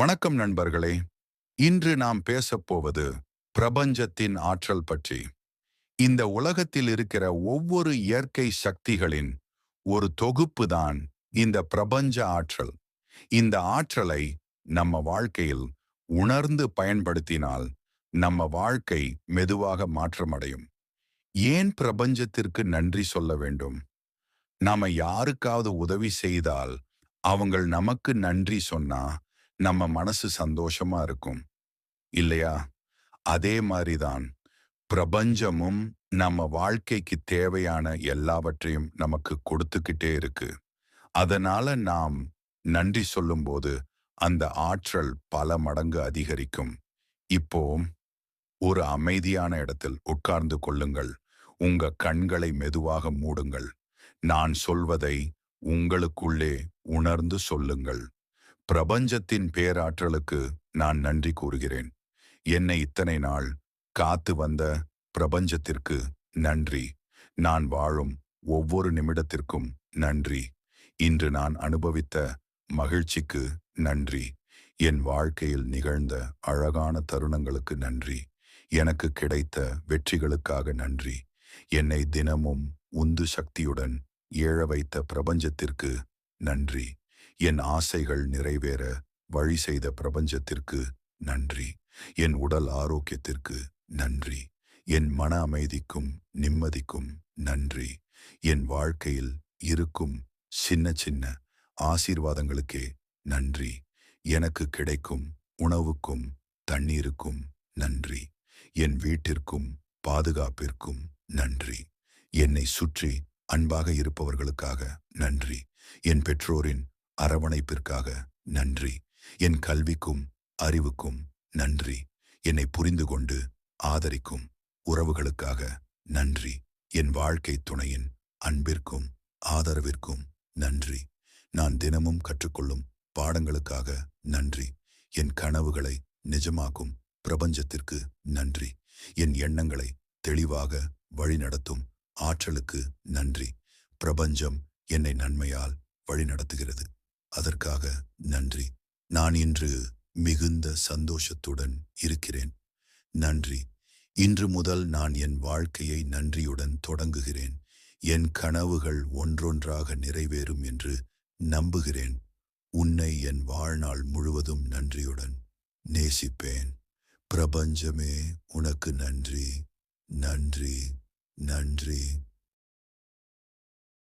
வணக்கம் நண்பர்களே. இன்று நாம் பேசப்போவது பிரபஞ்சத்தின் ஆற்றல் பற்றி. இந்த உலகத்தில் இருக்கிற ஒவ்வொரு இயற்கை சக்திகளின் ஒரு தொகுப்பு தான் இந்த பிரபஞ்ச ஆற்றல். இந்த ஆற்றலை நம்ம வாழ்க்கையில் உணர்ந்து பயன்படுத்தினால் நம்ம வாழ்க்கை மெதுவாக மாற்றமடையும். ஏன் பிரபஞ்சத்திற்கு நன்றி சொல்ல வேண்டும்? நாம யாருக்காவது உதவி செய்தால் அவங்கள் நமக்கு நன்றி சொன்னா நம்ம மனசு சந்தோஷமா இருக்கும். இல்லையா? அதே மாதிரிதான் பிரபஞ்சமும் நம்ம வாழ்க்கைக்கு தேவையான எல்லாவற்றையும் நமக்கு கொடுத்துக்கிட்டே இருக்கு. அதனால நாம் நன்றி சொல்லும்போது அந்த ஆற்றல் பல மடங்கு அதிகரிக்கும். இப்போ ஒரு அமைதியான இடத்தில் உட்கார்ந்து கொள்ளுங்கள். உங்க கண்களை மெதுவாக மூடுங்கள். நான் சொல்வதை உங்களுக்குள்ளே உணர்ந்து சொல்லுங்கள். பிரபஞ்சத்தின் பேராற்றலுக்கு நான் நன்றி கூறுகிறேன். என்னை இத்தனை நாள் காத்து வந்த பிரபஞ்சத்திற்கு நன்றி. நான் வாழும் ஒவ்வொரு நிமிடத்திற்கும் நன்றி. இன்று நான் அனுபவித்த மகிழ்ச்சிக்கு நன்றி. என் வாழ்க்கையில் நிகழ்ந்த அழகான தருணங்களுக்கு நன்றி. எனக்கு கிடைத்த வெற்றிகளுக்காக நன்றி. என்னை தினமும் உந்து சக்தியுடன் ஏழ வைத்த பிரபஞ்சத்திற்கு நன்றி. என் ஆசைகள் நிறைவேற வழி செய்த பிரபஞ்சத்திற்கு நன்றி. என் உடல் ஆரோக்கியத்திற்கு நன்றி. என் மன அமைதிக்கும் நிம்மதிக்கும் நன்றி. என் வாழ்க்கையில் இருக்கும் சின்ன சின்ன ஆசீர்வாதங்களுக்கே நன்றி. எனக்கு கிடைக்கும் உணவுக்கும் தண்ணீருக்கும் நன்றி. என் வீட்டிற்கும் பாதுகாப்பிற்கும் நன்றி. என்னை சுற்றி அன்பாக இருப்பவர்களுக்காக நன்றி. என் பெற்றோரின் அரவணைப்பிற்காக நன்றி. என் கல்விக்கும் அறிவுக்கும் நன்றி. என்னை புரிந்து கொண்டு ஆதரிக்கும் உறவுகளுக்காக நன்றி. என் வாழ்க்கை துணையின் அன்பிற்கும் ஆதரவிற்கும் நன்றி. நான் தினமும் கற்றுக்கொள்ளும் பாடங்களுக்காக நன்றி. என் கனவுகளை நிஜமாக்கும் பிரபஞ்சத்திற்கு நன்றி. என் எண்ணங்களை தெளிவாக வழிநடத்தும் ஆற்றலுக்கு நன்றி. பிரபஞ்சம் என்னை நன்மையால் வழிநடத்துகிறது. அதற்காக நன்றி. நான் இன்று மிகுந்த சந்தோஷத்துடன் இருக்கிறேன். நன்றி. இன்று முதல் நான் என் வாழ்க்கையை நன்றியுடன் தொடங்குகிறேன். என் கனவுகள் ஒன்றொன்றாக நிறைவேறும் என்று நம்புகிறேன். உன்னை என் வாழ்நாள் முழுவதும் நன்றியுடன் நேசிப்பேன். பிரபஞ்சமே உனக்கு நன்றி. நன்றி. நன்றி.